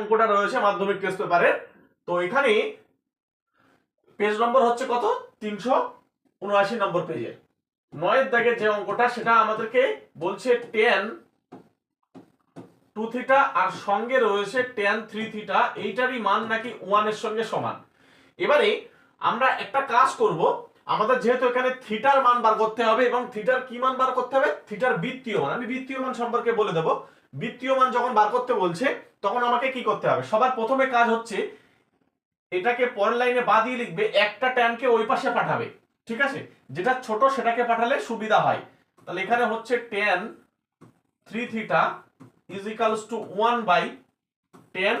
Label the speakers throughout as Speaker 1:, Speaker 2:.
Speaker 1: অঙ্কটা রয়েছে মাধ্যমিক টেস্ট পেপারের তো এখানে পেজ নম্বর হচ্ছে কত? তিনশো উনআশি নম্বর পেজে নয়ের দাগের যে অঙ্কটা, সেটা আমাদেরকে বলছে টেন টু থিটা আর সঙ্গে রয়েছে টেন থ্রি থিটা এইটারই মান নাকি ওয়ানের সঙ্গে সমান। এবারে আমরা একটা কাজ করব। আমাদের যেহেতু এখানে থিটার মান বার করতে হবে এবং থিটার কি মান বার করতে হবে? থিটার বৃত্তীয় মান। আমি বৃত্তীয় মান সম্পর্কে বলে দেবো। বৃত্তীয় মান যখন বার করতে বলছে, তখন আমাকে কি করতে হবে? সবার প্রথমে কাজ হচ্ছে, এটাকে পরের লাইনে বা দিয়ে লিখবে, একটা ট্যানকে ওই পাশে পাঠাবে। ঠিক আছে? যেটা ছোট সেটাকে পাঠালে সুবিধা হয়। তাহলে এখানে হচ্ছে tan three theta is equals to one by tan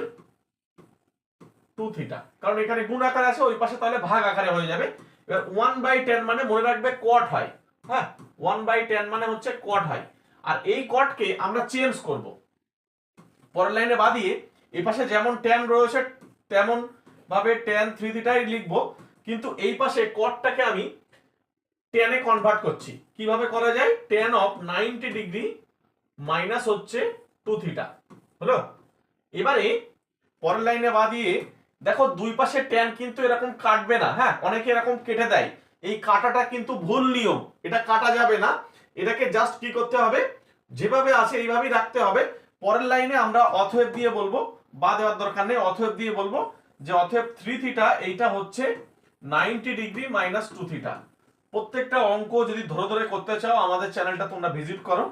Speaker 1: two theta কারণ এখানে গুণ আকারে আছে, ওই পাশে তাহলে ভাগ আকারে হয়ে যাবে। এবার ওয়ান বাই টেন মানে মনে রাখবে কট হয়। হ্যাঁ? ওয়ান বাই টেন মানে হচ্ছে কট হয়। আর এই কটকে আমরা চেঞ্জ করব। পরের লাইনে বাদিয়ে এই পাশে যেমন টেন রয়েছে তেমন ভাবে টেন থ্রি থিটাই লিখব। কিন্তু এই পাশে কটটাকে আমি টেনে কনভার্ট করছি। কীভাবে করা যায়? Tan of ninety degree minus হচ্ছে টু থিটা হলো? এবারে পরের লাইনে বাদিয়ে দেখো দুই পাশে ট্যান কিন্তু এরকম কাটবে না হ্যাঁ? অনেকে এরকম কেটে দেয়। এই কাটাটা কিন্তু ভুল নিয়ম। এটা কাটা যাবে না। এটাকে জাস্ট কি করতে হবে? যেভাবে আছে এইভাবেই রাখতে হবে। পরের লাইনে আমরা অথয়েব দিয়ে বলব। বা দেওয়ার দরকার নেই অথয়েব দিয়ে বলব যে অথয়েব থ্রি থিটা এইটা হচ্ছে ninety degree minus two theta প্রত্যেকটা অঙ্ক যদি ধরে ধরে করতে চাও, আমাদের চ্যানেলটা তোমরা ভিজিট করো।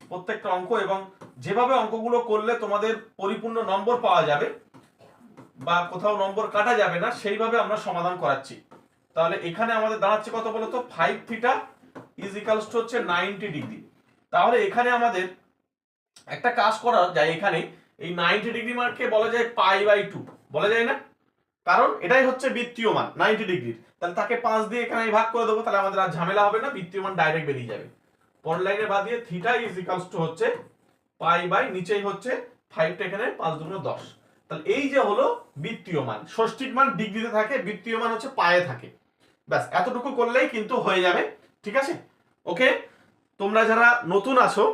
Speaker 1: প্রত্যেকটা অঙ্ক এবং যেভাবে অঙ্কগুলো করলে তোমাদের পরিপূর্ণ নম্বর পাওয়া যাবে বা কোথাও নম্বর কাটা যাবে না, সেইভাবে আমরা সমাধান করাচ্ছি। তাহলে এখানে আমাদের দাঁড়াচ্ছে কত বলতো? Five theta is equals to হচ্ছে নাইনটি ডিগ্রি তাহলে এখানে আমাদের একটা কাজ করা যায় এখানে, এই নাইনটি ডিগ্রি মানকে বলা যায় পাই বাই টু বলা যায় না? কারণ এটাই হচ্ছে বৃত্তীয় মান নাইনটি ডিগ্রির তাহলে তাকে পাঁচ দিয়ে এখানে আমি ভাগ করে দেবো, তাহলে আমাদের আর ঝামেলা হবে না, বৃত্তীয় মান ডাইরেক্ট বেরিয়ে যাবে। পরের লাইনে বাদ দিয়ে থিটা ইজ ইকালস টু হচ্ছে পাই বাই নিচেই হচ্ছে ফাইভটা এখানে পাঁচ দুগুণ দশ। তাহলে এই যে হলো বৃত্তীয় মান ষষ্ঠিক মান ডিগ্রিতে থাকে, বৃত্তীয় মান হচ্ছে পায়ে থাকে। ব্যাস, এতটুকু করলেই কিন্তু হয়ে যাবে, ঠিক আছে? ওকে তোমরা যারা নতুন আছো